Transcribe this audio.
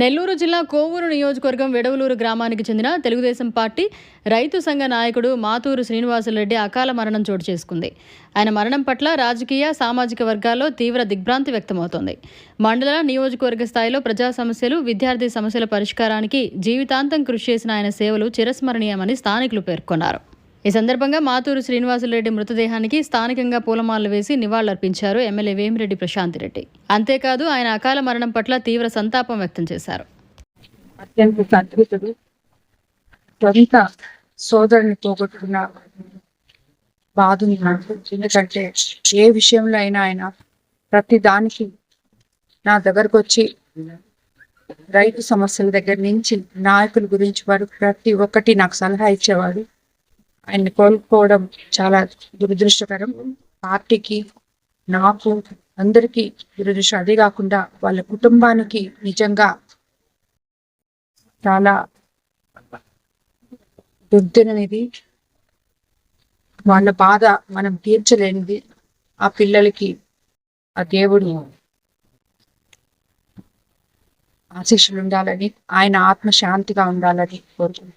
నెల్లూరు జిల్లా కోవూరు నియోజకవర్గం వెడవలూరు గ్రామానికి చెందిన తెలుగుదేశం పార్టీ రైతు సంఘ నాయకుడు మాతూరు శ్రీనివాసులరెడ్డి అకాల మరణం చోటు చేసుకుంది. ఆయన మరణం పట్ల రాజకీయ సామాజిక వర్గాల్లో తీవ్ర దిగ్భ్రాంతి వ్యక్తమవుతోంది. మండల నియోజకవర్గ స్థాయిలో ప్రజా సమస్యలు విద్యార్థి సమస్యల పరిష్కారానికి జీవితాంతం కృషి చేసిన ఆయన సేవలు చిరస్మరణీయమని స్థానికులు పేర్కొన్నారు. ఈ సందర్భంగా మాతూరు శ్రీనివాసులరెడ్డి మృతదేహానికి స్థానికంగా పూలమాలలు వేసి నివాళులర్పించారు ఎమ్మెల్యే వేమిరెడ్డి ప్రశాంతిరెడ్డి అంతేకాదు ఆయన అకాల మరణం పట్ల తీవ్ర సంతాపం వ్యక్తం చేశారు. అత్యంత సొంత సోదరుని పోగొట్టుకున్న బాధ ఎందుకంటే ఏ విషయంలో అయినా ఆయన ప్రతి దానికి నా దగ్గరకు వచ్చి రైతు సమస్యల దగ్గర నుంచి నాయకుల గురించి వారు ప్రతి ఒక్కటి నాకు సలహా ఇచ్చేవాడు. ఆయన్ని కోల్పోవడం చాలా దురదృష్టకరం. పార్టీకి నాకు అందరికీ దురదృష్టం. అదే కాకుండా వాళ్ళ కుటుంబానికి నిజంగా చాలా దుర్దినది వాళ్ళ బాధ మనం తీర్చలేనిది. ఆ పిల్లలకి ఆ దేవుడు ఆశీస్సులు ఉండాలని ఆయన ఆత్మ శాంతిగా ఉండాలని కోరుకుంటున్నాను.